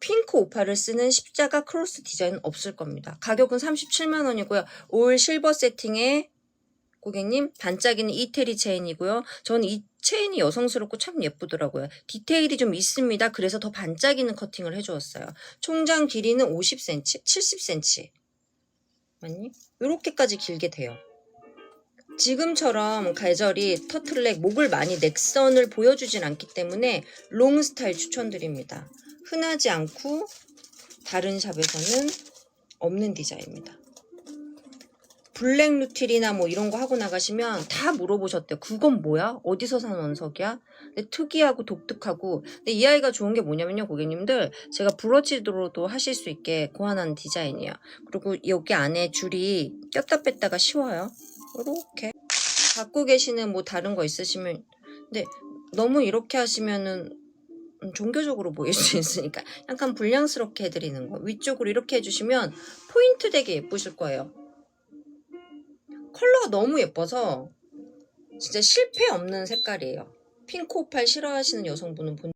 핑크 오파를 쓰는 십자가 크로스 디자인은 없을 겁니다. 가격은 37만 원이고요. 올 실버 세팅에 고객님 반짝이는 이태리 체인이고요. 저는 이 체인이 여성스럽고 참 예쁘더라고요. 디테일이 좀 있습니다. 그래서 더 반짝이는 커팅을 해주었어요. 총장 길이는 50cm, 70cm. 맞니? 이렇게까지 길게 돼요. 지금처럼 계절이 터틀넥 목을 많이 넥선을 보여주진 않기 때문에 롱 스타일 추천드립니다. 흔하지 않고 다른 샵에서는 없는 디자인입니다. 블랙 루틸이나 뭐 이런 거 하고 나가시면 다 물어보셨대요. 그건 뭐야? 어디서 산 원석이야? 근데 특이하고 독특하고 근데 이 아이가 좋은 게 뭐냐면요 고객님들 제가 브러치로도 하실 수 있게 고안한 디자인이에요. 그리고 여기 안에 줄이 꼈다 뺐다가 쉬워요. 이렇게 갖고 계시는 뭐 다른 거 있으시면 근데 너무 이렇게 하시면은 음, 종교적으로 보일 수 있으니까 약간 불량스럽게 해드리는 거 위쪽으로 이렇게 해주시면 포인트 되게 예쁘실 거예요. 컬러가 너무 예뻐서 진짜 실패 없는 색깔이에요. 핑크 오팔 싫어하시는 여성분은 본